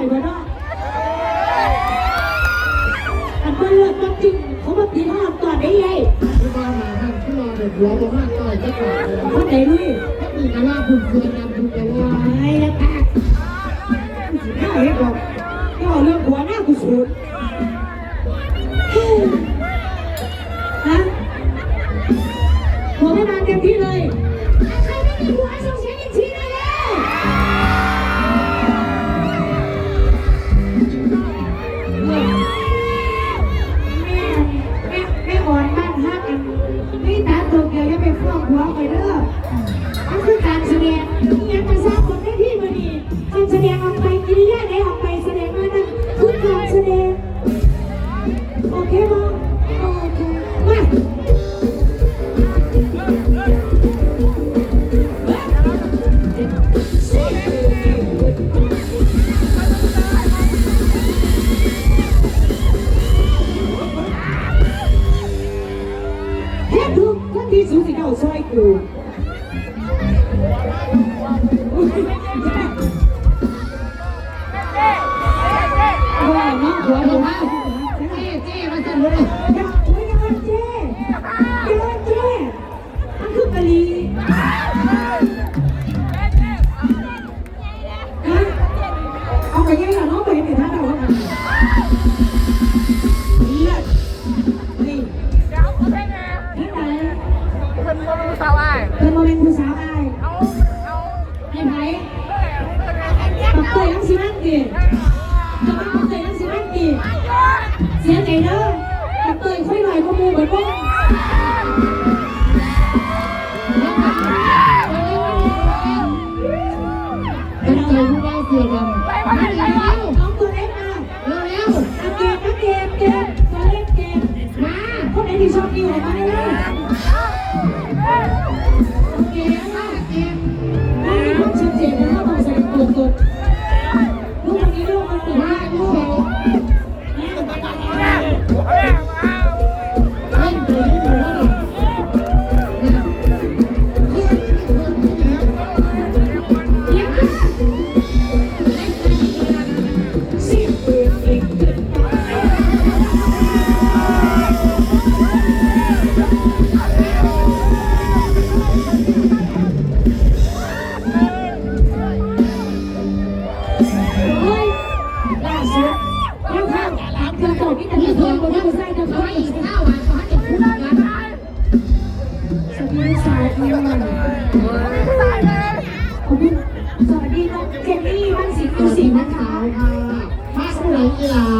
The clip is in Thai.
เดี๋ยวหัวได้หน่อยกว่าเนาะอันเพิ่นเลิกบ่จริงเขามาตีห้องก่อนได้ยัยที่บ้านมาท่านที่รอเด็กหัวประมาณต่อยจะขาดเลยคนไหนลุยถ้ามีกระลาคุณเพื่อนนำคุณกระลาตายแล้วค่ะข้าเห็นบอกก็เรื่องหัวหน้ากูสูดฮะหัวไม่มาเต็มที่เลย ดงออกไปกิริยาไหนออกไปแสดงมานั้นคือการแสดง โอเคมั้ยโอเคมาเฮ็ดทุกคนที่สูงสิเข้าซอยกู ว่าน้องหัวหัวเจ๊เจ๊มาชนเลยอย่าไม่ยอมเจ๊ยอมเจ๊มันคือกะลีฮะเอาไปยังไงน้องไปเห็นในท่าเราแล้วกันเลิศนี่ที่ไหนคนบ่รู้สาวอ้ายเป็นโมเมนต์สาวอายเอาเอาให้ไผ่ปักเตยทั้งสินั่งกี่จะมาปั สียใจเด้อปักเตยค่อยหน่อยก็มูเหมือนบ้งเป็นใจผู้ว่าเสียดำไปบ่ได้ไปบ่น้องตัวเล็กมาเร็วเร็วอาเกมนะเกมเกมตัวเล็กเกมมาคนไหนที่ชอบกินออกมาเลยเกมมาเกมไม่มีความชัดเจนนะว่าต้องใส่ตัวตนลูกคนนี้ลูกมันนมามาดูลูก สวัสดีน้องเจนนี่บ้านสิงห์ตัวสิสีงห์นันะกคะขาวค่ะมาสมุนกีฬามา